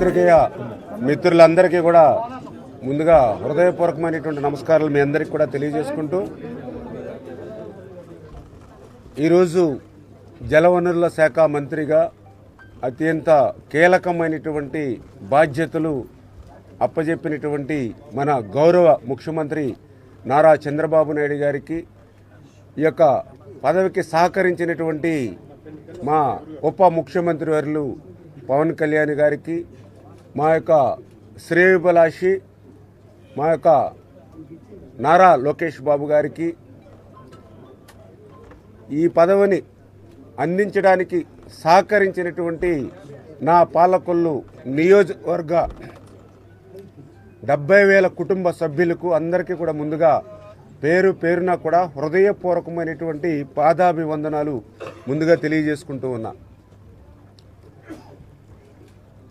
పాత్రికేయ మిత్రులందరికీ కూడా ముందుగా హృదయపూర్వకమైనటువంటి నమస్కారాలు మీ అందరికీ కూడా తెలియజేసుకుంటూ ఈరోజు జలవనరుల శాఖ మంత్రిగా అత్యంత కీలకమైనటువంటి బాధ్యతలు అప్పజెప్పినటువంటి మన గౌరవ ముఖ్యమంత్రి నారా చంద్రబాబు నాయుడు గారికి ఈ యొక్క పదవికి సహకరించినటువంటి మా ఉప ముఖ్యమంత్రి వర్లు పవన్ కళ్యాణ్ గారికి మా యొక్క శ్రేయభిలాషి మా యొక్క నారా లోకేష్ బాబు గారికి ఈ పదవిని అందించడానికి సహకరించినటువంటి నా పాలకొల్లు నియోజకవర్గ డెబ్బై వేల కుటుంబ సభ్యులకు అందరికీ కూడా ముందుగా పేరు పేరున కూడా హృదయపూర్వకమైనటువంటి పాదాభివందనాలు ముందుగా తెలియజేసుకుంటూ ఉన్నా.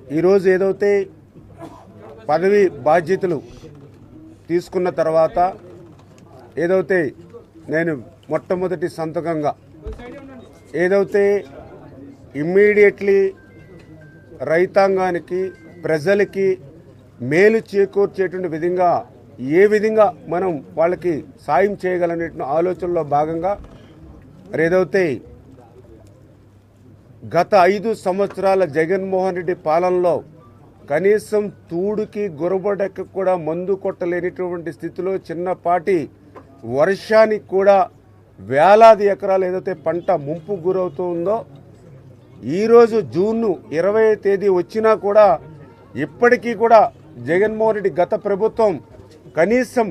ఈరోజు ఏదైతే పదవి బాధ్యతలు తీసుకున్న తర్వాత ఏదైతే నేను మొట్టమొదటి సంతకంగా ఏదైతే ఇమ్మీడియట్లీ రైతాంగానికి ప్రజలకి మేలు చేకూర్చేటువంటి విధంగా ఏ విధంగా మనం వాళ్ళకి సాయం చేయగలనే ఆలోచనలో భాగంగా మరి ఏదైతే గత ఐదు సంవత్సరాల జగన్మోహన్ రెడ్డి పాలనలో కనీసం తూడుకి గురబడక కూడా మందు కొట్టలేనిటువంటి స్థితిలో చిన్నపాటి వర్షానికి కూడా వేలాది ఎకరాలు ఏదైతే పంట ముంపు గురవుతుందో ఈరోజు జూన్ ఇరవై తేదీ వచ్చినా కూడా ఇప్పటికీ కూడా జగన్మోహన్ రెడ్డి గత ప్రభుత్వం కనీసం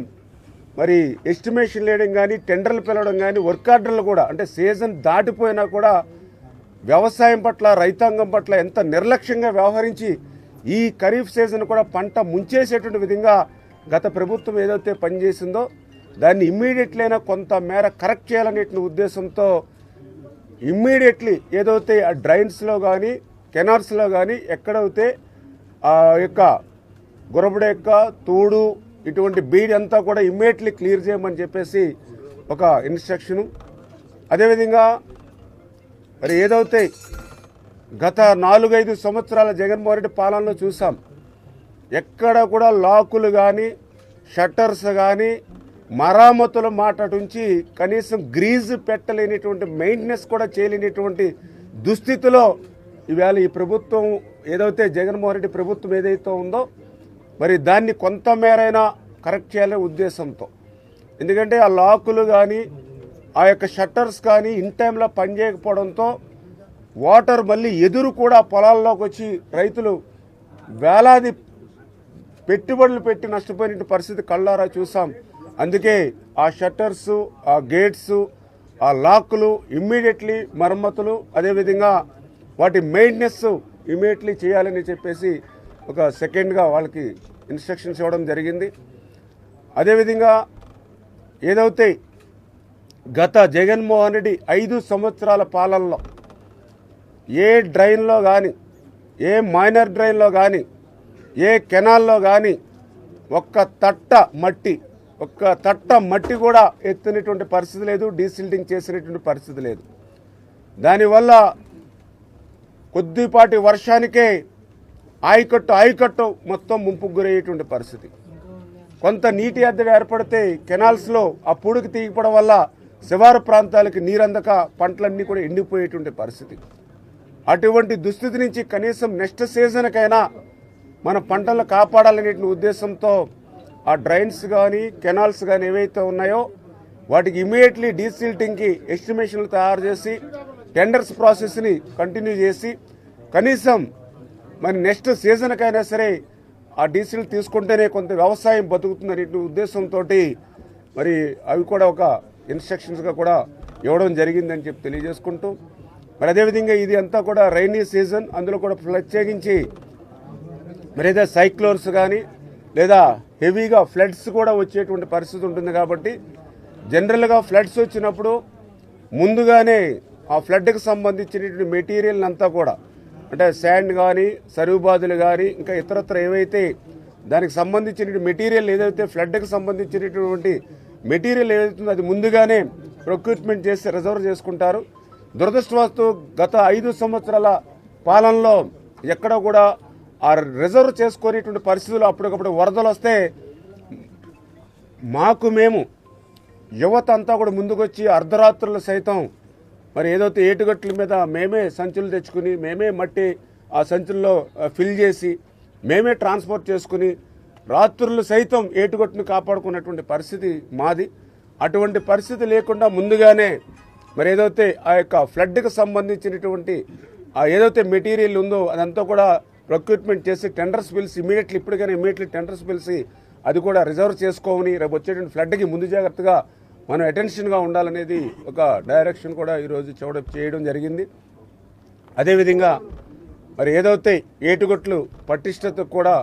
మరి ఎస్టిమేషన్ లేయడం కానీ టెండర్లు పిలవడం కానీ వర్క్ ఆర్డర్లు కూడా అంటే సీజన్ దాటిపోయినా కూడా వ్యవసాయం పట్ల రైతాంగం పట్ల ఎంత నిర్లక్ష్యంగా వ్యవహరించి ఈ ఖరీఫ్ సీజన్ కూడా పంట ముంచేసేటువంటి విధంగా గత ప్రభుత్వం ఏదైతే పనిచేసిందో దాన్ని ఇమ్మీడియట్లీ కొంత మేర కరెక్ట్ చేయాలనే ఉద్దేశంతో ఇమ్మీడియట్లీ ఏదైతే ఆ డ్రైన్స్లో కానీ కెనార్స్లో కానీ ఎక్కడైతే ఆ యొక్క గురబడెక్క తూడు ఇటువంటి బీడ్ అంతా కూడా ఇమ్మీడియట్లీ క్లియర్ చేయమని చెప్పేసి ఒక ఇన్స్ట్రక్షను. అదేవిధంగా మరి ఏదైతే గత నాలుగైదు సంవత్సరాల జగన్మోహన్ రెడ్డి పాలనలో చూసాం ఎక్కడ కూడా లాకులు కానీ షట్టర్స్ కానీ మరామతుల మాట నుంచి కనీసం గ్రీజ్ పెట్టలేనిటువంటి మెయింటెనెన్స్ కూడా చేయలేనిటువంటి దుస్థితిలో ఈవేళ ఈ ప్రభుత్వం ఏదైతే జగన్మోహన్ రెడ్డి ప్రభుత్వం ఏదైతే ఉందో మరి దాన్ని కొంత మేరైనా కరెక్ట్ చేయాలనే ఉద్దేశంతో. ఎందుకంటే ఆ లాకులు కానీ ఆ యొక్క షట్టర్స్ కానీ ఇన్ టైంలో పనిచేయకపోవడంతో వాటర్ మళ్ళీ ఎదురు కూడా పొలాల్లోకి వచ్చి రైతులు వేలాది పెట్టుబడులు పెట్టి నష్టపోయిన పరిస్థితి కళ్ళారా చూసాం. అందుకే ఆ షట్టర్స్ ఆ గేట్స్ ఆ లాక్లు ఇమ్మీడియట్లీ మరమ్మతులు అదేవిధంగా వాటి మెయింటెనెన్స్ ఇమ్మీడియట్లీ చేయాలని చెప్పేసి ఒక సెకండ్గా వాళ్ళకి ఇన్స్ట్రక్షన్స్ ఇవ్వడం జరిగింది. అదేవిధంగా ఏదైతే గత జగన్మోహన్ రెడ్డి ఐదు సంవత్సరాల పాలనలో ఏ డ్రైన్లో కానీ ఏ మైనర్ డ్రైన్లో కానీ ఏ కెనాల్లో కానీ ఒక్క తట్ట మట్టి ఒక్క తట్ట మట్టి కూడా ఎత్తినటువంటి పరిస్థితి లేదు డీసిల్టింగ్ చేసినటువంటి పరిస్థితి లేదు. దానివల్ల కొద్దిపాటి వర్షానికే ఆయకట్టు ఆయకట్టు మొత్తం ముంపుకు గురయ్యేటువంటి పరిస్థితి. కొంత నీటి ఎద్దడి ఏర్పడితే కెనాల్స్లో ఆ పూడికి తీయకపోవడం వల్ల శివారు ప్రాంతాలకి నీరందక పంటలన్నీ కూడా ఎండిపోయేటువంటి పరిస్థితి. అటువంటి దుస్థితి నుంచి కనీసం నెక్స్ట్ సీజన్కైనా మన పంటలు కాపాడాలనే ఉద్దేశంతో ఆ డ్రైన్స్ కానీ కెనాల్స్ కానీ ఏవైతే ఉన్నాయో వాటికి ఇమీడియట్లీ డీసిల్టింగ్కి ఎస్టిమేషన్లు తయారు చేసి టెండర్స్ ప్రాసెస్ని కంటిన్యూ చేసి కనీసం మరి నెక్స్ట్ సీజన్కైనా సరే ఆ డీసీలు తీసుకుంటేనే కొంత వ్యవసాయం బతుకుతుందనే ఉద్దేశంతో మరి అవి కూడా ఒక ఇన్స్ట్రక్షన్స్గా కూడా ఇవ్వడం జరిగిందని చెప్పి తెలియజేసుకుంటూ మరి అదేవిధంగా ఇది అంతా కూడా రైనీ సీజన్ అందులో కూడా ప్రత్యేకించి మరి ఏదో సైక్లోన్స్ కానీ లేదా హెవీగా ఫ్లడ్స్ కూడా వచ్చేటువంటి పరిస్థితి ఉంటుంది కాబట్టి జనరల్గా ఫ్లడ్స్ వచ్చినప్పుడు ముందుగానే ఆ ఫ్లడ్కి సంబంధించినటువంటి మెటీరియల్ అంతా కూడా అంటే శాండ్ కానీ సరుబాదులు కానీ ఇంకా ఇతరత్ర ఏవైతే దానికి సంబంధించిన మెటీరియల్ ఏదైతే ఫ్లడ్కి సంబంధించినటువంటి మెటీరియల్ ఏదైతుందో అది ముందుగానే ప్రొక్యూర్మెంట్ చేసి రిజర్వ్ చేసుకుంటారు. దురదృష్టవస్తు గత ఐదు సంవత్సరాల పాలనలో ఎక్కడ కూడా ఆ రిజర్వ్ చేసుకునేటువంటి పరిస్థితులు అప్పటికప్పుడు వరదలు వస్తే మాకు మేము యువత అంతా కూడా ముందుకొచ్చి అర్ధరాత్రులు సైతం మరి ఏదైతే ఏటుగట్ల మీద మేమే సంచులు తెచ్చుకుని మేమే మట్టి ఆ సంచుల్లో ఫిల్ చేసి మేమే ట్రాన్స్పోర్ట్ చేసుకుని రాత్రులు సైతం ఏటుగొట్టును కాపాడుకున్నటువంటి పరిస్థితి మాది. అటువంటి పరిస్థితి లేకుండా ముందుగానే మరి ఏదైతే ఆ యొక్క ఫ్లడ్కి సంబంధించినటువంటి ఆ ఏదైతే మెటీరియల్ ఉందో అదంతా కూడా ప్రొక్యూట్మెంట్ చేసి టెండర్స్ పిలిచి ఇమీడియట్లీ ఇప్పటికైనా ఇమీడియట్లీ టెండర్స్ పిలిచి అది కూడా రిజర్వ్ చేసుకోమని రేపు వచ్చేటువంటి ఫ్లడ్కి ముందు జాగ్రత్తగా మనం అటెన్షన్గా ఉండాలనేది ఒక డైరెక్షన్ కూడా ఈరోజు చౌడ చేయడం జరిగింది. అదేవిధంగా మరి ఏదైతే ఏటుగొట్లు పటిష్టతకు కూడా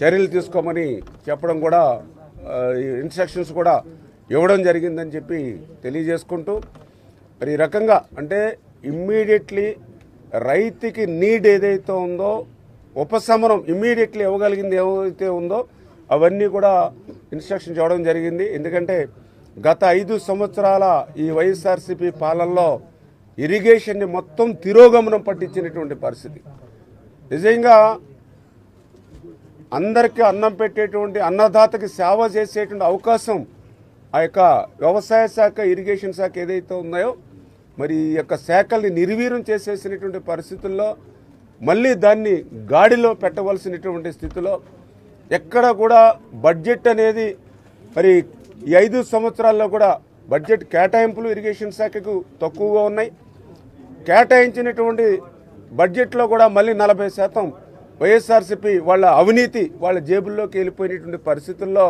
చర్యలు తీసుకోమని చెప్పడం కూడా ఇన్స్ట్రక్షన్స్ కూడా ఇవ్వడం జరిగిందని చెప్పి తెలియజేసుకుంటూ మరి ఈ రకంగా అంటే ఇమ్మీడియట్లీ రైతుకి నీడ్ ఏదైతే ఉందో ఉపశమనం ఇమ్మీడియట్లీ ఇవ్వగలిగింది ఏదైతే ఉందో అవన్నీ కూడా ఇన్స్ట్రక్షన్ ఇవ్వడం జరిగింది. ఎందుకంటే గత ఐదు సంవత్సరాల ఈ వైఎస్ఆర్సీపీ పాలనలో ఇరిగేషన్ని మొత్తం తిరోగమనం పట్టించినటువంటి పరిస్థితి. నిజంగా అందరికీ అన్నం పెట్టేటువంటి అన్నదాతకి సేవ చేసేటువంటి అవకాశం ఆ యొక్క వ్యవసాయ శాఖ ఇరిగేషన్ శాఖ ఏదైతే ఉన్నాయో మరి ఈ యొక్క శాఖల్ని నిర్వీర్యం చేసేసినటువంటి పరిస్థితుల్లో మళ్ళీ దాన్ని గాడిలో పెట్టవలసినటువంటి స్థితిలో ఎక్కడ కూడా బడ్జెట్ అనేది మరి ఈ ఐదు సంవత్సరాల్లో కూడా బడ్జెట్ కేటాయింపులు ఇరిగేషన్ శాఖకు తక్కువగా ఉన్నాయి. కేటాయించినటువంటి బడ్జెట్లో కూడా మళ్ళీ నలభై శాతం వైఎస్ఆర్సీపీ వాళ్ళ అవినీతి వాళ్ళ జేబుల్లోకి వెళ్ళిపోయినటువంటి పరిస్థితుల్లో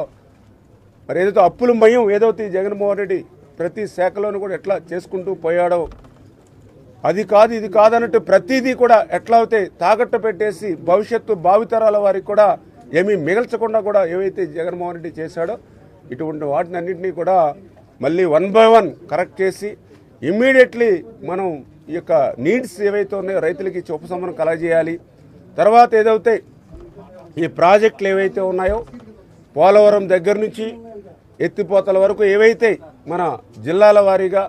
మరి ఏదైతే అప్పుల మయం ఏదైతే జగన్మోహన్ రెడ్డి ప్రతి శాఖలోనూ కూడా ఎట్లా చేసుకుంటూ పోయాడో అది కాదు ఇది కాదన్నట్టు ప్రతిదీ కూడా ఎట్లా అయితే తాకట్టు పెట్టేసి భవిష్యత్తు భావితరాల వారికి కూడా ఏమీ మిగల్చకుండా కూడా ఏవైతే జగన్మోహన్ రెడ్డి చేశాడో ఇటువంటి వాటిని అన్నింటినీ కూడా మళ్ళీ వన్ బై వన్ కరెక్ట్ చేసి ఇమ్మీడియట్లీ మనం ఈ యొక్క నీడ్స్ ఏవైతే ఉన్నాయో రైతులకి ఇచ్చి ఉపశమనం కలగజేయాలి. తర్వాత ఏదైతే ఈ ప్రాజెక్టులు ఏవైతే ఉన్నాయో పోలవరం దగ్గర నుంచి ఎత్తిపోతల వరకు ఏవైతే మన జిల్లాల వారీగా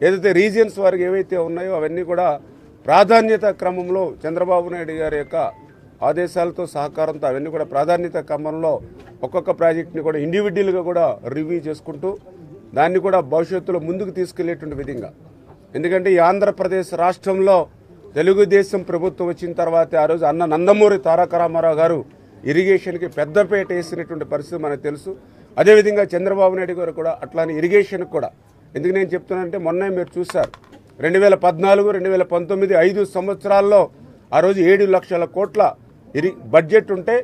ఏదైతే రీజియన్స్ వారికి ఏవైతే ఉన్నాయో అవన్నీ కూడా ప్రాధాన్యత క్రమంలో చంద్రబాబు నాయుడు గారి యొక్క ఆదేశాలతో సహకారంతో అవన్నీ కూడా ప్రాధాన్యత క్రమంలో ఒక్కొక్క ప్రాజెక్ట్ని కూడా ఇండివిజువల్గా కూడా రివ్యూ చేసుకుంటూ దాన్ని కూడా భవిష్యత్తులో ముందుకు తీసుకెళ్ళేటువంటి విధంగా. ఎందుకంటే ఈ ఆంధ్రప్రదేశ్ రాష్ట్రంలో తెలుగుదేశం ప్రభుత్వం వచ్చిన తర్వాత ఆ రోజు అన్న నందమూరి తారక రామారావు గారు ఇరిగేషన్కి పెద్దపేట వేసినటువంటి పరిస్థితి మనకు తెలుసు. అదేవిధంగా చంద్రబాబు నాయుడు గారు కూడా అట్లానే ఇరిగేషన్కి కూడా. ఎందుకు నేను చెప్తున్నానంటే మొన్నే మీరు చూశారు. రెండు వేల పద్నాలుగు రెండు వేల పంతొమ్మిది ఐదు సంవత్సరాల్లో ఆ రోజు ఏడు లక్షల కోట్ల ఇరి బడ్జెట్ ఉంటే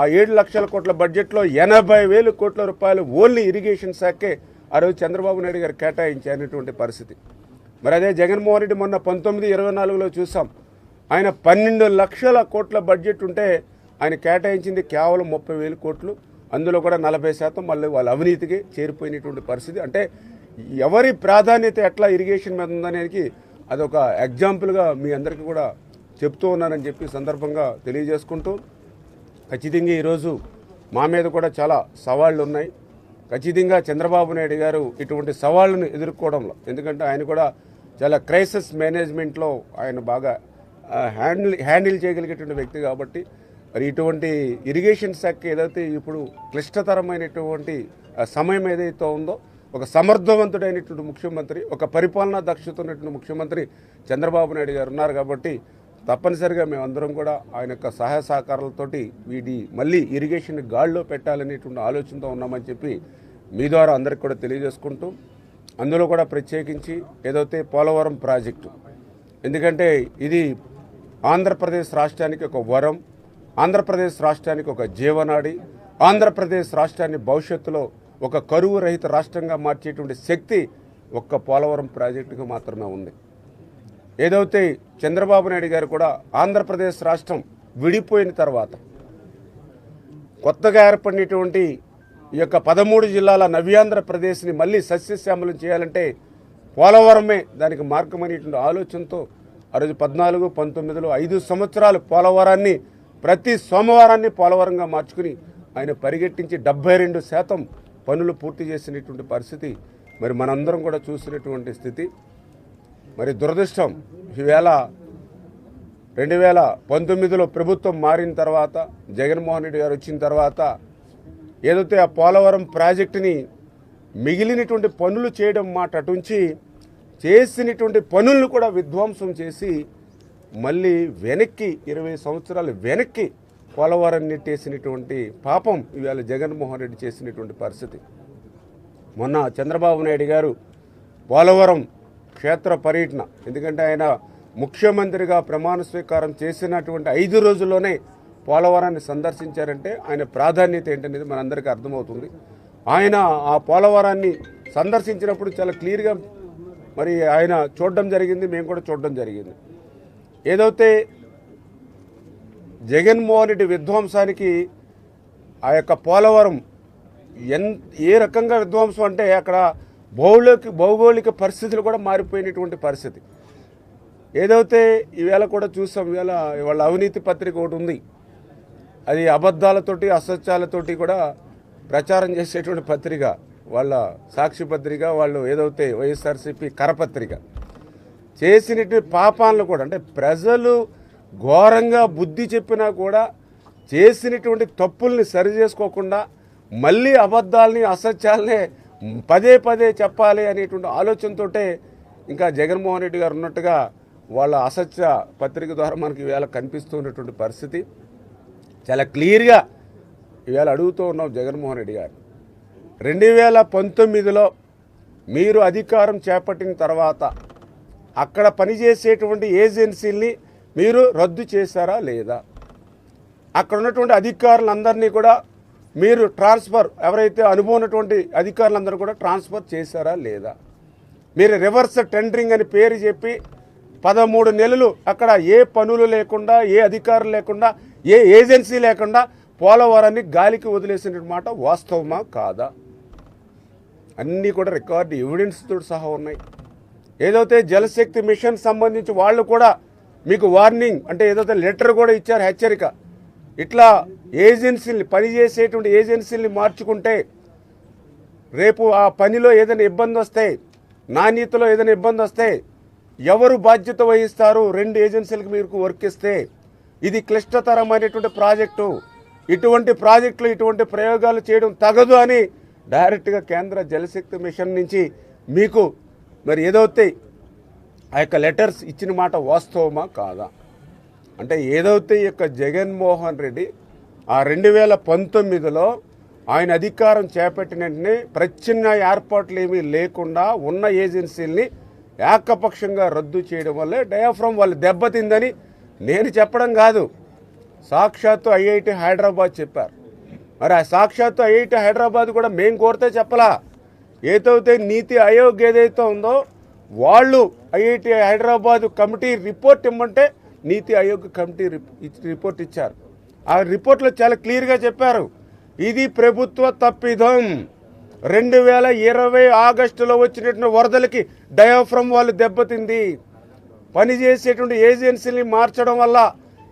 ఆ ఏడు లక్షల కోట్ల బడ్జెట్లో ఎనభై వేలు కోట్ల రూపాయలు ఓన్లీ ఇరిగేషన్ శాఖే ఆ రోజు చంద్రబాబు నాయుడు గారు కేటాయించినటువంటి పరిస్థితి. మరి అదే జగన్మోహన్ రెడ్డి మొన్న పంతొమ్మిది ఇరవై నాలుగులో చూసాం. ఆయన పన్నెండు లక్షల కోట్ల బడ్జెట్ ఉంటే ఆయన కేటాయించింది కేవలం ముప్పై వేలు కోట్లు. అందులో కూడా నలభై శాతం మళ్ళీ వాళ్ళ అవినీతికి చేరిపోయినటువంటి పరిస్థితి. అంటే ఎవరి ప్రాధాన్యత ఎట్లా ఇరిగేషన్ మీద ఉందనేది అదొక ఎగ్జాంపుల్గా మీ అందరికీ కూడా చెప్తూ ఉన్నానని చెప్పి సందర్భంగా తెలియజేసుకుంటూ ఖచ్చితంగా ఈరోజు మా మీద కూడా చాలా సవాళ్ళు ఉన్నాయి. ఖచ్చితంగా చంద్రబాబు నాయుడు గారు ఇటువంటి సవాళ్ళను ఎదుర్కోవడంలో ఎందుకంటే ఆయన కూడా చాలా క్రైసిస్ మేనేజ్మెంట్లో ఆయన బాగా హ్యాండిల్ హ్యాండిల్ చేయగలిగేటువంటి వ్యక్తి కాబట్టి మరి ఇటువంటి ఇరిగేషన్ శాఖ ఏదైతే ఇప్పుడు క్లిష్టతరమైనటువంటి సమయం ఏదైతే ఉందో ఒక సమర్థవంతుడైనటువంటి ముఖ్యమంత్రి ఒక పరిపాలనా దక్షత ఉన్నటువంటి ముఖ్యమంత్రి చంద్రబాబు నాయుడు గారు ఉన్నారు కాబట్టి తప్పనిసరిగా మేమందరం కూడా ఆయన యొక్క సహాయ సహకారాలతోటి వీటి మళ్ళీ ఇరిగేషన్ గాడిలో పెట్టాలనేటువంటి ఆలోచనతో ఉన్నామని చెప్పి మీ ద్వారా అందరికి కూడా తెలియజేసుకుంటూ అందులో కూడా ప్రత్యేకించి ఏదైతే పోలవరం ప్రాజెక్టు ఎందుకంటే ఇది ఆంధ్రప్రదేశ్ రాష్ట్రానికి ఒక వరం ఆంధ్రప్రదేశ్ రాష్ట్రానికి ఒక జీవనాడి ఆంధ్రప్రదేశ్ రాష్ట్రాన్ని భవిష్యత్తులో ఒక కరువు రహిత రాష్ట్రంగా మార్చేటువంటి శక్తి ఒక్క పోలవరం ప్రాజెక్టుకు మాత్రమే ఉంది. ఏదైతే చంద్రబాబు నాయుడు గారు కూడా ఆంధ్రప్రదేశ్ రాష్ట్రం విడిపోయిన తర్వాత కొత్తగా ఏర్పడినటువంటి ఈ యొక్క పదమూడు జిల్లాల నవ్యాంధ్రప్రదేశ్ని మళ్ళీ సస్యశ్యామలం చేయాలంటే పోలవరమే దానికి మార్గమనేటువంటి ఆలోచనతో ఆ రోజు పద్నాలుగు పంతొమ్మిదిలో ఐదు సంవత్సరాలు పోలవరాన్ని ప్రతి సోమవారాన్ని పోలవరంగా మార్చుకుని ఆయన పరిగెట్టించి డెబ్బై రెండు శాతం పనులు పూర్తి చేసినటువంటి పరిస్థితి మరి మనందరం కూడా చూసినటువంటి స్థితి. మరి దురదృష్టం ఈవేళ రెండు వేల పంతొమ్మిదిలో ప్రభుత్వం మారిన తర్వాత జగన్మోహన్ రెడ్డి గారు వచ్చిన తర్వాత ఏదైతే ఆ పోలవరం ప్రాజెక్టుని మిగిలినటువంటి పనులు చేయడం మాట అటుంచి చేసినటువంటి పనులను కూడా విధ్వంసం చేసి మళ్ళీ వెనక్కి ఇరవై సంవత్సరాలు వెనక్కి పోలవరం నెట్టేసినటువంటి పాపం ఇవాళ జగన్మోహన్ రెడ్డి చేసినటువంటి పరిస్థితి. మొన్న చంద్రబాబు నాయుడు గారు పోలవరం క్షేత్ర పర్యటన ఎందుకంటే ఆయన ముఖ్యమంత్రిగా ప్రమాణ స్వీకారం చేసినటువంటి ఐదు రోజుల్లోనే పోలవరాన్ని సందర్శించారంటే ఆయన ప్రాధాన్యత ఏంటనేది మనందరికీ అర్థమవుతుంది. ఆయన ఆ పోలవరాన్ని సందర్శించినప్పుడు చాలా క్లియర్గా మరి ఆయన చూడడం జరిగింది మేము కూడా చూడడం జరిగింది. ఏదైతే జగన్మోహన్ రెడ్డి విధ్వంసానికి ఆ యొక్క పోలవరం ఎన్ ఏ రకంగా విధ్వంసం అంటే అక్కడ భౌగోళిక భౌగోళిక పరిస్థితులు కూడా మారిపోయినటువంటి పరిస్థితి. ఏదైతే ఈవేళ కూడా చూసాం ఇవాళ వాళ్ళ అవినీతి పత్రిక ఒకటి ఉంది. అది అబద్ధాలతోటి అసత్యాలతోటి కూడా ప్రచారం చేసేటువంటి పత్రిక వాళ్ళ సాక్షి పత్రిక వాళ్ళు ఏదైతే వైఎస్ఆర్సీపీ కరపత్రిక చేసినటువంటి పాపాలను కూడా అంటే ప్రజలు ఘోరంగా బుద్ధి చెప్పినా కూడా చేసినటువంటి తప్పుల్ని సరి చేసుకోకుండా మళ్ళీ అబద్ధాలని అసత్యాలనే పదే పదే చెప్పాలి అనేటువంటి ఆలోచనతోటే ఇంకా జగన్మోహన్ రెడ్డి గారు ఉన్నట్టుగా వాళ్ళ అసత్య పత్రిక ద్వారా మనకి ఈవేళ కనిపిస్తున్నటువంటి పరిస్థితి. చాలా క్లియర్గా ఇవాళ అడుగుతూ ఉన్నాం జగన్మోహన్ రెడ్డి గారు. రెండు వేల పంతొమ్మిదిలో మీరు అధికారం చేపట్టిన తర్వాత అక్కడ పనిచేసేటువంటి ఏజెన్సీల్ని మీరు రద్దు చేశారా లేదా? అక్కడ ఉన్నటువంటి అధికారులందరినీ కూడా మీరు ట్రాన్స్ఫర్ ఎవరైతే అనుభవం ఉన్నటువంటి అధికారులందరూ కూడా ట్రాన్స్ఫర్ చేశారా లేదా? మీరు రివర్స్ టెండరింగ్ అని పేరు చెప్పి పదమూడు నెలలు అక్కడ ఏ పనులు లేకుండా ఏ అధికారులు లేకుండా ఏ ఏజెన్సీ లేకుండా పోలవరాన్ని గాలికి వదిలేసిన మాట వాస్తవమా కాదా? అన్నీ కూడా రికార్డు ఎవిడెన్స్తో సహా ఉన్నాయి. ఏదైతే జలశక్తి మిషన్ సంబంధించి వాళ్ళు కూడా మీకు వార్నింగ్ అంటే ఏదైతే లెటర్ కూడా ఇచ్చారు హెచ్చరిక ఇట్లా ఏజెన్సీని పనిచేసేటువంటి ఏజెన్సీని మార్చుకుంటే రేపు ఆ పనిలో ఏదైనా ఇబ్బంది వస్తే నాణ్యతలో ఏదైనా ఇబ్బంది వస్తే ఎవరు బాధ్యత వహిస్తారు? రెండు ఏజెన్సీలకు మీరు వర్క్ ఇస్తే ఇది క్లిష్టతరమైనటువంటి ప్రాజెక్టు. ఇటువంటి ప్రాజెక్టులు ఇటువంటి ప్రయోగాలు చేయడం తగదు అని డైరెక్ట్గా కేంద్ర జలశక్తి మిషన్ నుంచి మీకు మరి ఏదైతే ఆ యొక్క లెటర్స్ ఇచ్చిన మాట వాస్తవమా కాదా? అంటే ఏదైతే ఈ యొక్క జగన్మోహన్ రెడ్డి ఆ రెండు వేల పంతొమ్మిదిలో ఆయన అధికారం చేపట్టిన వెంటనే ప్రచ్ఛన్న ఏర్పాట్లు ఏమీ లేకుండా ఉన్న ఏజెన్సీల్ని ఏకపక్షంగా రద్దు చేయడం వల్లే డయాఫ్రమ్ వాళ్ళు దెబ్బతిందని నేను చెప్పడం కాదు. సాక్షాత్తు ఐఐటి హైదరాబాద్ చెప్పారు. మరి ఆ సాక్షాత్తు ఐఐటి హైదరాబాద్ కూడా మేము కోరితే చెప్పలా. ఏదైతే నీతి ఆయోగ్ ఏదైతే ఉందో వాళ్ళు ఐఐటి హైదరాబాద్ కమిటీ రిపోర్ట్ ఇమ్మంటే నీతి ఆయోగ్ కమిటీ రిపోర్ట్ ఇచ్చారు. ఆ రిపోర్ట్లో చాలా క్లియర్గా చెప్పారు. ఇది ప్రభుత్వ తప్పిదం. రెండు వేల ఇరవై ఆగస్టులో వచ్చినటువంటి వరదలకి డయాఫ్రమ్ వాళ్ళు దెబ్బతింది. పనిచేసేటువంటి ఏజెన్సీని మార్చడం వల్ల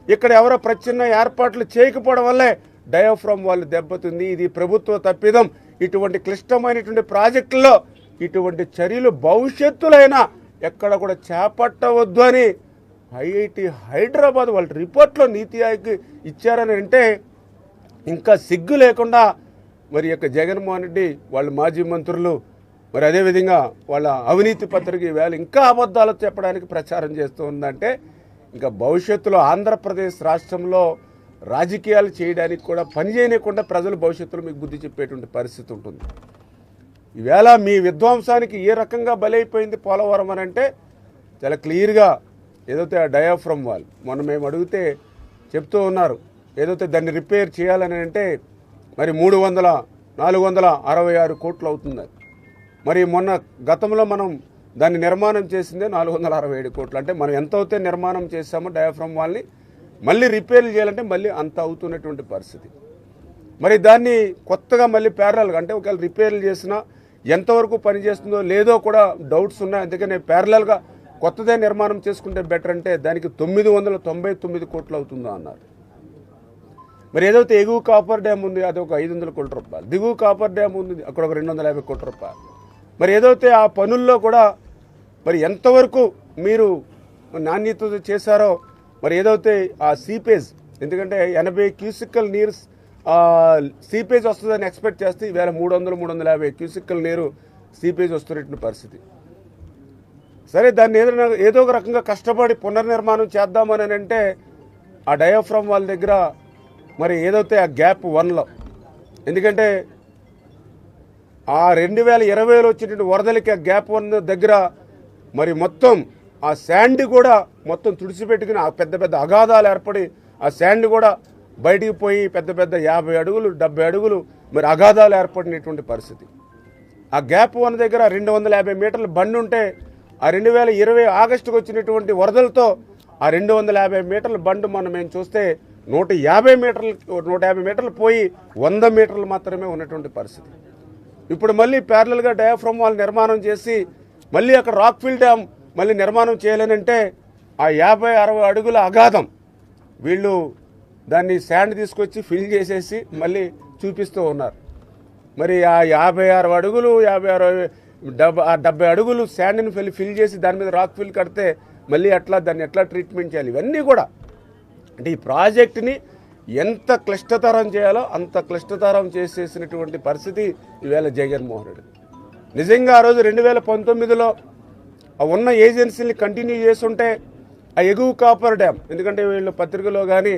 ఇక్కడ ఎవరో ప్రచ్ఛిన్న ఏర్పాట్లు చేయకపోవడం వల్లే డయాఫ్రమ్ వాళ్ళు దెబ్బతింది. ఇది ప్రభుత్వ తప్పిదం. ఇటువంటి క్లిష్టమైనటువంటి ప్రాజెక్టుల్లో ఇటువంటి చర్యలు భవిష్యత్తులైనా ఎక్కడ కూడా చేపట్టవద్దు అని ఐఐటి హైదరాబాద్ వాళ్ళ రిపోర్ట్లో నీతి ఆయోగ్ ఇచ్చారని అంటే ఇంకా సిగ్గు లేకుండా మరి యొక్క జగన్మోహన్ రెడ్డి వాళ్ళ మాజీ మంత్రులు మరి అదేవిధంగా వాళ్ళ అవినీతి పత్రిక ఈవేళ ఇంకా అబద్ధాలు చెప్పడానికి ప్రచారం చేస్తూ ఉందంటే ఇంకా భవిష్యత్తులో ఆంధ్రప్రదేశ్ రాష్ట్రంలో రాజకీయాలు చేయడానికి కూడా పని చేయకుండా ప్రజలు భవిష్యత్తులో మీకు బుద్ధి చెప్పేటువంటి పరిస్థితి ఉంటుంది. ఈవేళ మీ విధ్వంసానికి ఏ రకంగా బలైపోయింది పోలవరం అని అంటే చాలా క్లియర్గా ఏదైతే ఆ డయాఫ్రమ్ వాల్ మొన్న మేము అడిగితే చెప్తూ ఉన్నారు ఏదైతే దాన్ని రిపేర్ చేయాలని అంటే మరి మూడు వందల నాలుగు వందల అరవై ఆరు కోట్లు అవుతుంది మరి మొన్న గతంలో మనం దాన్ని నిర్మాణం చేసిందే నాలుగు వందల అరవై ఏడు కోట్లు. అంటే మనం ఎంత అవుతే నిర్మాణం చేస్తామో డయాఫ్రమ్ వాళ్ళని మళ్ళీ రిపేర్లు చేయాలంటే మళ్ళీ అంత అవుతున్నటువంటి పరిస్థితి. మరి దాన్ని కొత్తగా మళ్ళీ ప్యారలల్గా అంటే ఒకవేళ రిపేర్లు చేసినా ఎంతవరకు పనిచేస్తుందో లేదో కూడా డౌట్స్ ఉన్నాయి. అందుకనే ప్యారలల్గా కొత్తదే నిర్మాణం చేసుకుంటే బెటర్ అంటే దానికి తొమ్మిది వందల తొంభై తొమ్మిది కోట్లు అవుతుందో అన్నారు. మరి ఏదైతే ఎగువ కాపర్ డ్యామ్ ఉంది అది ఒక ఐదు వందల కోట్ల రూపాయలు. దిగువ కాపర్ డ్యామ్ ఉంది అక్కడ ఒక రెండు వందల యాభై కోట్ల రూపాయలు. మరి ఏదైతే ఆ పనుల్లో కూడా మరి ఎంతవరకు మీరు నాణ్యత చేశారో మరి ఏదైతే ఆ సీపేజ్ ఎందుకంటే ఎనభై క్యూసిక్కల్ నీరు సీపేజ్ వస్తుందని ఎక్స్పెక్ట్ చేస్తే ఈవేళ మూడు వందలు మూడు వందల యాభై క్యూసిక్కల్ నీరు సీపేజ్ వస్తున్నటువంటి పరిస్థితి. సరే దాన్ని ఏదైనా ఏదో ఒక రకంగా కష్టపడి పునర్నిర్మాణం చేద్దామని అంటే ఆ డయాఫ్రమ్ వాళ్ళ దగ్గర మరి ఏదైతే ఆ గ్యాప్ వన్లో ఎందుకంటే ఆ రెండు వేల ఇరవైలో వచ్చినటువంటి వరదలకి ఆ గ్యాప్ వన్ దగ్గర మరి మొత్తం ఆ శాండ్ కూడా మొత్తం తుడిచిపెట్టుకుని ఆ పెద్ద పెద్ద అగాధాలు ఏర్పడి ఆ శాండ్ కూడా బయటికి పోయి పెద్ద పెద్ద యాభై అడుగులు డెబ్బై అడుగులు మరి అగాధాలు ఏర్పడినటువంటి పరిస్థితి. ఆ గ్యాప్ వన్ దగ్గర రెండు వందల యాభై మీటర్ల బండి ఉంటే ఆ రెండు వేల ఇరవై ఆగస్టుకు వచ్చినటువంటి వరదలతో ఆ రెండు వందల యాభై మీటర్ల బండి మనం మేము చూస్తే నూట యాభై మీటర్లు నూట యాభై మీటర్లు పోయి వంద మీటర్లు మాత్రమే ఉన్నటువంటి పరిస్థితి. ఇప్పుడు మళ్ళీ ప్యారలల్గా డయాఫ్రమ్ వాళ్ళు నిర్మాణం చేసి మళ్ళీ అక్కడ రాక్ఫిల్ డ్యామ్ మళ్ళీ నిర్మాణం చేయాలనంటే ఆ యాభై అరవై అడుగుల అగాధం. వీళ్ళు దాన్ని శాండ్ తీసుకొచ్చి ఫిల్ చేసేసి మళ్ళీ చూపిస్తూ ఉన్నారు. మరి ఆ యాభై అరవై అడుగులు యాభై అరవై ఆ డెబ్బై అడుగులు శాండ్ని ఫిల్ ఫిల్ చేసి దాని మీద రాక్ ఫిల్ కడితే మళ్ళీ ఎట్లా దాన్ని ఎట్లా ట్రీట్మెంట్ చేయాలి? ఇవన్నీ కూడా అంటే ఈ ప్రాజెక్టుని ఎంత క్లిష్టతరం చేయాలో అంత క్లిష్టతరం చేసేసినటువంటి పరిస్థితి ఈవేళ జగన్మోహన్ రెడ్డి. నిజంగా ఆ రోజు రెండు వేల పంతొమ్మిదిలో ఉన్న ఏజెన్సీని కంటిన్యూ చేస్తుంటే ఆ ఎగువ కాపర్ డ్యామ్ ఎందుకంటే వీళ్ళు పత్రికలో కానీ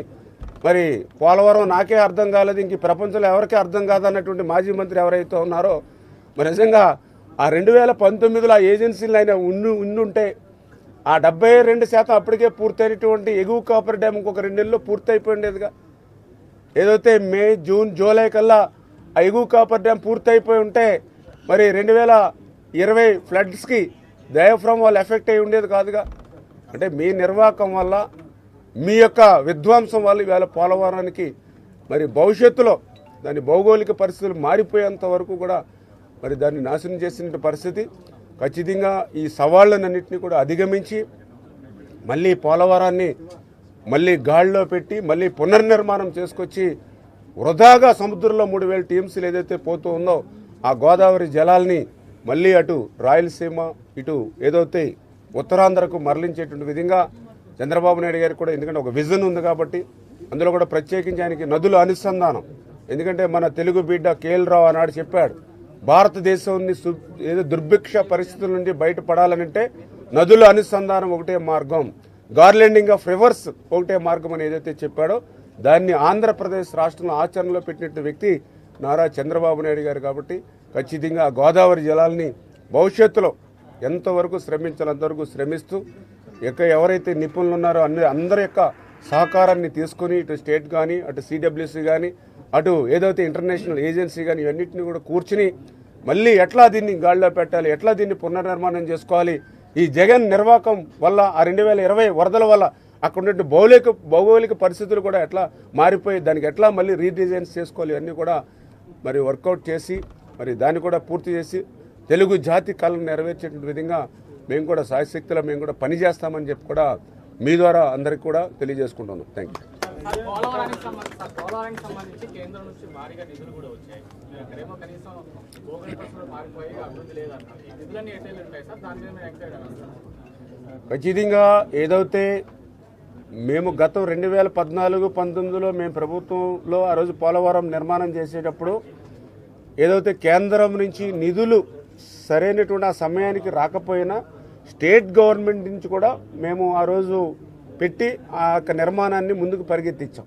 మరి పోలవరం నాకే అర్థం కాలేదు ఇంక ప్రపంచంలో ఎవరికీ అర్థం కాదన్నటువంటి మాజీ మంత్రి ఎవరైతే ఉన్నారో మరి నిజంగా ఆ రెండు వేల పంతొమ్మిదిలో ఆ ఏజెన్సీలు ఆయన ఉండు ఉండుంటే ఆ డెబ్బై రెండు శాతం అప్పటికే పూర్తయినటువంటి ఎగువ కాపర్ డ్యామ్ ఇంకొక రెండు నెలల్లో పూర్తయిపోయిండేదిగా. ఏదైతే మే జూన్ జూలై కల్లా ఆ ఎగువ కాపర్ డ్యామ్ పూర్తయిపోయి ఉంటే మరి రెండు వేల ఇరవై ఫ్లడ్స్కి డయాఫ్రమ్ వాళ్ళు ఎఫెక్ట్ అయి ఉండేది కాదుగా. అంటే మీ నిర్వాహకం వల్ల మీ యొక్క విధ్వంసం వల్ల ఇవాళ పోలవరానికి మరి భవిష్యత్తులో దాని భౌగోళిక పరిస్థితులు మారిపోయేంత వరకు కూడా మరి దాన్ని నాశనం చేసిన పరిస్థితి. ఖచ్చితంగా ఈ సవాళ్ళన్నింటినీ కూడా అధిగమించి మళ్ళీ పోలవరాన్ని మళ్ళీ గాడిలో పెట్టి మళ్ళీ పునర్నిర్మాణం చేసుకొచ్చి వృధాగా సముద్రంలో మూడు వేల టీఎంసీలు ఏదైతే పోతూ ఉందో ఆ గోదావరి జలాల్ని మళ్ళీ అటు రాయలసీమ ఇటు ఏదైతే ఉత్తరాంధ్రకు మరలించేటువంటి విధంగా చంద్రబాబు నాయుడు గారికి కూడా ఎందుకంటే ఒక విజన్ ఉంది కాబట్టి అందులో కూడా ప్రత్యేకించి ఆయనకి నదుల అనుసంధానం. ఎందుకంటే మన తెలుగు బిడ్డ కేఎల్ రావు ఆనాడు చెప్పాడు భారతదేశాన్ని ఏదో దుర్భిక్ష పరిస్థితుల నుండి బయటపడాలనంటే నదుల అనుసంధానం ఒకటే మార్గం. గార్లెండింగ్ ఆఫ్ రివర్స్ ఒకటే మార్గం అని ఏదైతే చెప్పాడో దాన్ని ఆంధ్రప్రదేశ్ రాష్ట్రంలో ఆచరణలో పెట్టినట్టు వ్యక్తి నారా చంద్రబాబు నాయుడు గారు కాబట్టి ఖచ్చితంగా గోదావరి జలాల్ని భవిష్యత్తులో ఎంతవరకు శ్రమించినంతవరకు శ్రమిస్తూ ఇక ఎవరైతే నిపుణులు ఉన్నారో అన్ని అందరి యొక్క సహకారాన్ని తీసుకొని ఇటు స్టేట్ కానీ అటు సిడబ్ల్యూసీ కానీ అటు ఏదైతే ఇంటర్నేషనల్ ఏజెన్సీ కానీ ఇవన్నింటినీ కూడా కూర్చుని మళ్ళీ ఎట్లా దీన్ని గాడిలో పెట్టాలి ఎట్లా దీన్ని పునర్నిర్మాణం చేసుకోవాలి ఈ జగన్ నిర్వాహకం వల్ల ఆ రెండు వేల ఇరవై వరదల వల్ల అక్కడ ఉండే భౌగోళిక భౌగోళిక పరిస్థితులు కూడా ఎట్లా మారిపోయి దానికి ఎట్లా మళ్ళీ రీడిజైన్స్ చేసుకోవాలి ఇవన్నీ కూడా మరి వర్కౌట్ చేసి మరి దాన్ని కూడా పూర్తి చేసి తెలుగు జాతి కళను నెరవేర్చేటువంటి విధంగా మేము కూడా సాయశక్తిలో మేము కూడా పనిచేస్తామని చెప్పి కూడా మీ ద్వారా అందరికి కూడా తెలియజేసుకుంటున్నాం. థ్యాంక్ యూ పోలవరానికి సంబంధించి పోలవరానికి సంబంధించి కేంద్రం నుంచి భారీగా నిధులు కూడా వచ్చాయి. అక్కడేమో కనీసం భూగర్భ మారిపోయి అభివృద్ధి లేదన్నారు. ఈ నిధులన్నీ ఎటు ఉంటాయి సార్? దాని మీద మీరు ఎంక్వైరీ ఖచ్చితంగా ఏదైతే మేము గతం రెండు వేల పద్నాలుగు పంతొమ్మిదిలో మేము ప్రభుత్వంలో ఆ రోజు పోలవరం నిర్మాణం చేసేటప్పుడు ఏదైతే కేంద్రం నుంచి నిధులు సరైనటువంటి ఆ సమయానికి రాకపోయినా స్టేట్ గవర్నమెంట్ నుంచి కూడా మేము ఆ రోజు పెట్టి ఆ యొక్క నిర్మాణాన్ని ముందుకు పరిగెత్తించాం.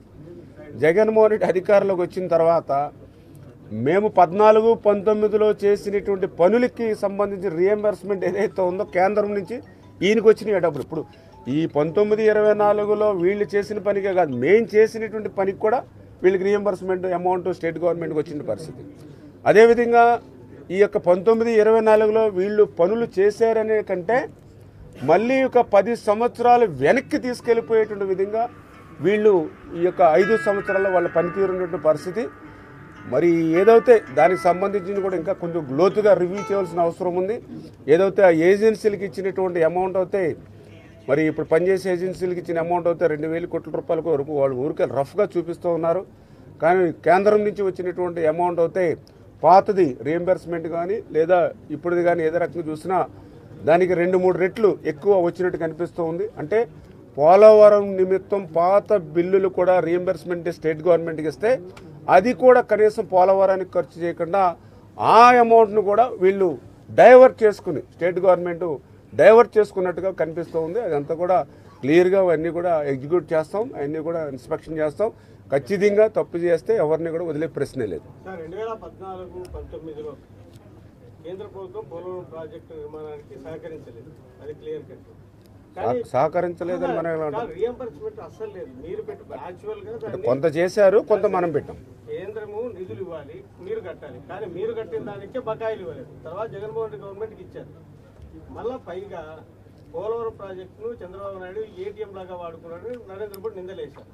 జగన్మోహన్ రెడ్డి అధికారంలోకి వచ్చిన తర్వాత మేము పద్నాలుగు పంతొమ్మిదిలో చేసినటువంటి పనులకి సంబంధించిన రియంబర్స్మెంట్ ఏదైతే ఉందో కేంద్రం నుంచి ఈయనకి వచ్చినాయి డబ్బులు. ఇప్పుడు ఈ పంతొమ్మిది ఇరవై నాలుగులో వీళ్ళు చేసిన పనికే కాదు మేము చేసినటువంటి పనికి కూడా వీళ్ళకి రియంబర్స్మెంట్ అమౌంట్ స్టేట్ గవర్నమెంట్కి వచ్చిన పరిస్థితి. అదేవిధంగా ఈ యొక్క పంతొమ్మిది ఇరవై నాలుగులో వీళ్ళు పనులు చేశారనే కంటే మళ్ళీ ఒక పది సంవత్సరాలు వెనక్కి తీసుకెళ్ళిపోయేటువంటి విధంగా వీళ్ళు ఈ యొక్క ఐదు సంవత్సరాల్లో వాళ్ళ పనితీరున్నటువంటి పరిస్థితి. మరి ఏదైతే దానికి సంబంధించి కూడా ఇంకా కొంచెం లోతుగా రివ్యూ చేయాల్సిన అవసరం ఉంది. ఏదైతే ఆ ఏజెన్సీలకు ఇచ్చినటువంటి అమౌంట్ అయితే మరి ఇప్పుడు పనిచేసే ఏజెన్సీలకు ఇచ్చిన అమౌంట్ అయితే రెండు వేల కోట్ల రూపాయలకు వరకు వాళ్ళు ఊరికే రఫ్గా చూపిస్తూ ఉన్నారు. కానీ కేంద్రం నుంచి వచ్చినటువంటి అమౌంట్ అయితే పాతది రియంబర్స్మెంట్ కానీ లేదా ఇప్పుడుది కానీ ఏదో రకంగా చూసినా దానికి రెండు మూడు రెట్లు ఎక్కువ వచ్చినట్టు కనిపిస్తూ ఉంది. అంటే పోలవరం నిమిత్తం పాత బిల్లులు కూడా రీఎంబర్స్మెంట్ స్టేట్ గవర్నమెంట్కి ఇస్తే అది కూడా కనీసం పోలవరానికి ఖర్చు చేయకుండా ఆ అమౌంట్ను కూడా వీళ్ళు డైవర్ట్ చేసుకుని స్టేట్ గవర్నమెంట్ డైవర్ట్ చేసుకున్నట్టుగా కనిపిస్తూ ఉంది. అదంతా కూడా క్లియర్గా అవన్నీ కూడా ఎగ్జిక్యూట్ చేస్తాం. అవన్నీ కూడా ఇన్స్పెక్షన్ చేస్తాం. ఖచ్చితంగా తప్పు చేస్తే ఎవరిని కూడా వదిలే ప్రశ్నే లేదు సార్ రెండు వేల పద్నాలుగు పంతొమ్మిదిలో కేంద్ర ప్రభుత్వం పోలవరం ప్రాజెక్టు నిర్మాణానికి సహకరించలేదు. అది క్లియర్ కట్ సహకరించలేదని మనం ఎలా అంటాం? రియంబర్స్మెంట్ అస్సలు లేదు. మీరు పెట్టు కొంత చేశారు కొంత మనం పెట్టాం. కేంద్రము నిధులు ఇవ్వాలి మీరు కట్టాలి. కానీ మీరు కట్టిన దానికే బకాయిలు ఇవ్వలేదు. తర్వాత జగన్మోహన్ రెడ్డి గవర్నమెంట్కి ఇచ్చారు. మళ్ళా పైగా పోలవరం ప్రాజెక్టును చంద్రబాబు నాయుడు ఏటీఎం లాగా వాడుకున్నాడని నరేంద్ర మోడీ నిందలేశారు.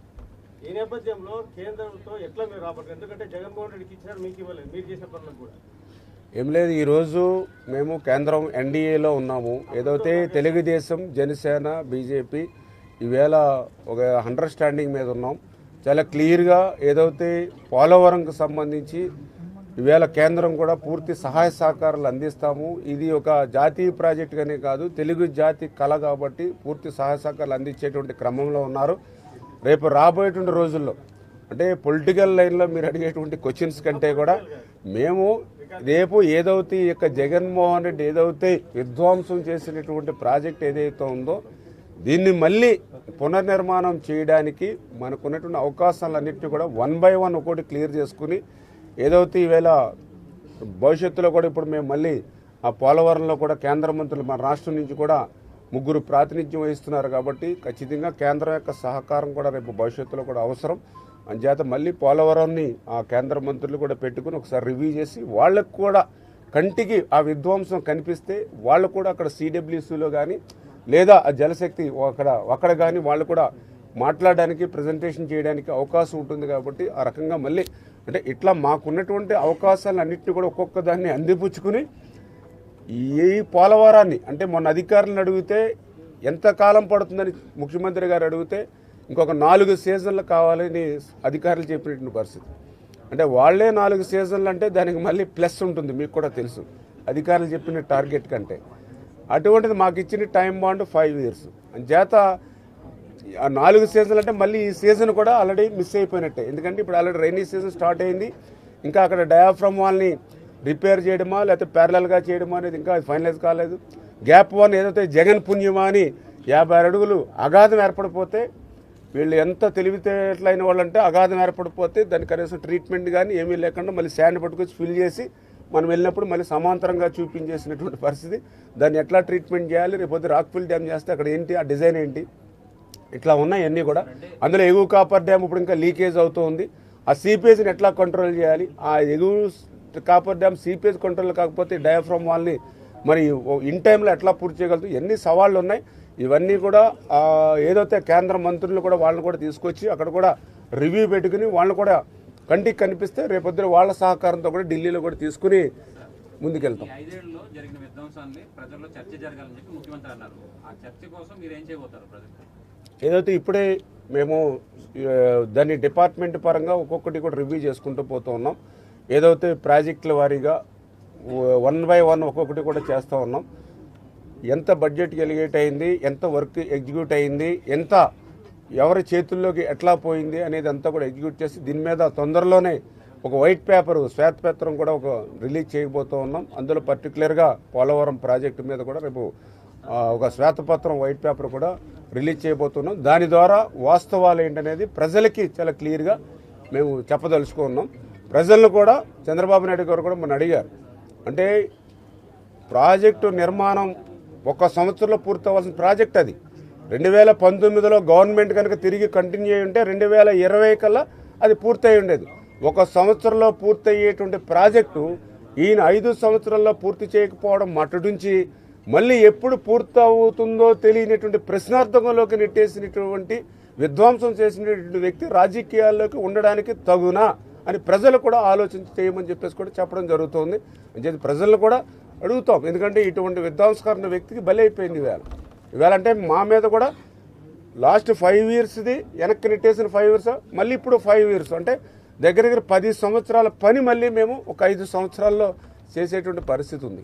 ఈ నేపథ్యంలో కేంద్రంతో ఎట్లా మీరు రాబట్టారు? ఎందుకంటే జగన్మోహన్ రెడ్డికి ఇచ్చినారు మీకు ఇవ్వలేదు. మీరు చేసే పనులకు కూడా. ఏం లేదు ఈరోజు మేము కేంద్రం ఎన్డీఏలో ఉన్నాము. ఏదైతే తెలుగుదేశం జనసేన బీజేపీ ఈవేళ ఒక అండర్స్టాండింగ్ మీద ఉన్నాం. చాలా క్లియర్గా ఏదైతే పోలవరంకు సంబంధించి ఈవేళ కేంద్రం కూడా పూర్తి సహాయ సహకారాలు అందిస్తాము. ఇది ఒక జాతీయ ప్రాజెక్టుగానే కాదు తెలుగు జాతి కళ కాబట్టి పూర్తి సహాయ సహకారాలు అందించేటువంటి క్రమంలో ఉన్నారు. రేపు రాబోయేటువంటి రోజుల్లో అంటే పొలిటికల్ లైన్లో మీరు అడిగేటువంటి క్వశ్చన్స్ కంటే కూడా మేము రేపు ఏదైతే ఈ యొక్క జగన్మోహన్ రెడ్డి ఏదైతే విధ్వంసం చేసినటువంటి ప్రాజెక్ట్ ఏదైతే ఉందో దీన్ని మళ్ళీ పునర్నిర్మాణం చేయడానికి మనకున్నటువంటి అవకాశాలన్నింటినీ కూడా వన్ బై వన్ ఒకటి క్లియర్ చేసుకుని ఏదైతే ఈవేళ భవిష్యత్తులో కూడా ఇప్పుడు మేము మళ్ళీ ఆ పోలవరంలో కూడా కేంద్ర మంత్రులు మన రాష్ట్రం నుంచి కూడా ముగ్గురు ప్రాతినిధ్యం వహిస్తున్నారు కాబట్టి ఖచ్చితంగా కేంద్రం యొక్క సహకారం కూడా రేపు భవిష్యత్తులో కూడా అవసరం. అంచేత మళ్ళీ పోలవరాన్ని ఆ కేంద్ర మంత్రులు కూడా పెట్టుకుని ఒకసారి రివ్యూ చేసి వాళ్ళకు కూడా కంటికి ఆ విధ్వంసం కనిపిస్తే వాళ్ళు కూడా అక్కడ సిడబ్ల్యూసీలో కానీ లేదా ఆ జలశక్తి అక్కడ అక్కడ కానీ వాళ్ళు కూడా మాట్లాడడానికి ప్రజెంటేషన్ చేయడానికి అవకాశం ఉంటుంది కాబట్టి ఆ రకంగా మళ్ళీ అంటే ఇట్లా మాకున్నటువంటి అవకాశాలన్నింటినీ కూడా ఒక్కొక్క దాన్ని అందిపుచ్చుకుని ఈ పోలవరాన్ని అంటే మొన్న అధికారులను అడిగితే ఎంత కాలం పడుతుందని ముఖ్యమంత్రి గారు అడిగితే ఇంకొక నాలుగు సీజన్లు కావాలని అధికారులు చెప్పినటువంటి పరిస్థితి. అంటే వాళ్ళే నాలుగు సీజన్లు అంటే దానికి మళ్ళీ ప్లస్ ఉంటుంది మీకు కూడా తెలుసు. అధికారులు చెప్పిన టార్గెట్ కంటే. అటువంటిది మాకు ఇచ్చిన టైం బాండ్ ఫైవ్ ఇయర్స్. చేత ఆ నాలుగు సీజన్లు అంటే మళ్ళీ ఈ సీజన్ కూడా ఆల్రెడీ మిస్ అయిపోయినట్టే. ఎందుకంటే ఇప్పుడు ఆల్రెడీ రైనీ సీజన్ స్టార్ట్ అయింది. ఇంకా అక్కడ డయాఫ్రమ్ వాల్ని రిపేర్ చేయడమా లేకపోతే ప్యారలల్గా చేయడమా అనేది ఇంకా ఫైనలైజ్ కాలేదు. గ్యాప్ వన్ ఏదైతే జగన్ పుణ్యమా అని యాభై ఆరు అడుగులు అగాధం ఏర్పడిపోతే వీళ్ళు ఎంత తెలివితేటలైన వాళ్ళంటే అగాధం ఏర్పడిపోతే దాని కనీసం ట్రీట్మెంట్ కానీ ఏమీ లేకుండా మళ్ళీ శాండ్ పట్టుకొచ్చి ఫిల్ చేసి మనం వెళ్ళినప్పుడు మళ్ళీ సమాంతరంగా చూపించేసినటువంటి పరిస్థితి. దాన్ని ఎట్లా ట్రీట్మెంట్ చేయాలి? రేపొద్దు రాక్ ఫిల్ డ్యామ్ చేస్తే అక్కడ ఏంటి? ఆ డిజైన్ ఏంటి? ఇట్లా ఉన్నాయి అన్నీ కూడా. అందులో ఎగువ కాపర్ డ్యామ్ ఇప్పుడు ఇంకా లీకేజ్ అవుతూ ఉంది. ఆ సీపేజ్ని ఎట్లా కంట్రోల్ చేయాలి? ఆ ఎగువ కాపర్ డ్యామ్ సీపేజ్ కంట్రోల్ కాకపోతే డయాఫ్రమ్ వాల్ని మరి ఇన్ టైంలో ఎట్లా పూర్తి చేయగలుగుతాం? ఎన్ని సవాళ్ళు ఉన్నాయి? ఇవన్నీ కూడా ఏదైతే కేంద్ర మంత్రులు కూడా వాళ్ళని కూడా తీసుకొచ్చి అక్కడ కూడా రివ్యూ పెట్టుకుని వాళ్ళని కూడా కంటికి కనిపిస్తే రేపొద్దున వాళ్ళ సహకారంతో కూడా ఢిల్లీలో కూడా తీసుకుని ముందుకెళ్తాం. ఏదైతే ఇప్పుడే మేము దాన్ని డిపార్ట్మెంట్ పరంగా ఒక్కొక్కటి కూడా రివ్యూ చేసుకుంటూ పోతూ ఉన్నాం. ఏదైతే ప్రాజెక్టుల వారీగా వన్ బై వన్ ఒక్కొక్కటి కూడా చేస్తూ ఉన్నాం. ఎంత బడ్జెట్ ఎలిగేట్ అయింది ఎంత వర్క్ ఎగ్జిక్యూట్ అయింది ఎంత ఎవరి చేతుల్లోకి ఎట్లా పోయింది అనేది అంతా కూడా ఎగ్జిక్యూట్ చేసి దీని మీద తొందరలోనే ఒక వైట్ పేపర్ శ్వేతపత్రం కూడా ఒక రిలీజ్ చేయబోతూ ఉన్నాం. అందులో పర్టికులర్గా పోలవరం ప్రాజెక్టు మీద కూడా రేపు ఒక శ్వేతపత్రం వైట్ పేపర్ కూడా రిలీజ్ చేయబోతున్నాం. దాని ద్వారా వాస్తవాలు ఏంటనేది ప్రజలకి చాలా క్లియర్గా మేము చెప్పదలుచుకున్నాం. ప్రజలను కూడా చంద్రబాబు నాయుడు గారు కూడా మన అడిగారు. అంటే ప్రాజెక్టు నిర్మాణం ఒక సంవత్సరంలో పూర్తవలసిన ప్రాజెక్ట్ అది. రెండు వేల పంతొమ్మిదిలో గవర్నమెంట్ కనుక తిరిగి కంటిన్యూ అయ్యి ఉంటే రెండు వేల ఇరవై కల్లా అది పూర్తయి ఉండేది. ఒక సంవత్సరంలో పూర్తయ్యేటువంటి ప్రాజెక్టు ఈయన ఐదు సంవత్సరాల్లో పూర్తి చేయకపోవడం మట్టుడుంచి మళ్ళీ ఎప్పుడు పూర్తవుతుందో తెలియనటువంటి ప్రశ్నార్థకంలోకి నెట్టేసినటువంటి విధ్వంసం చేసినటువంటి వ్యక్తి రాజకీయాల్లోకి ఉండడానికి తగునా అని ప్రజలు కూడా ఆలోచించి చేయమని చెప్పేసి కూడా చెప్పడం జరుగుతుంది. అంచేది ప్రజలను కూడా అడుగుతాం. ఎందుకంటే ఇటువంటి విధ్వంసకరణ వ్యక్తికి బలి అయిపోయింది ఇవాళ. ఇవాళ అంటే మా మీద కూడా లాస్ట్ ఫైవ్ ఇయర్స్ది వెనక్కి నెట్టేసిన ఫైవ్ ఇయర్స్ మళ్ళీ ఇప్పుడు ఫైవ్ ఇయర్స్. అంటే దగ్గర దగ్గర పది సంవత్సరాల పని మళ్ళీ మేము ఒక ఐదు సంవత్సరాల్లో చేసేటువంటి పరిస్థితి ఉంది.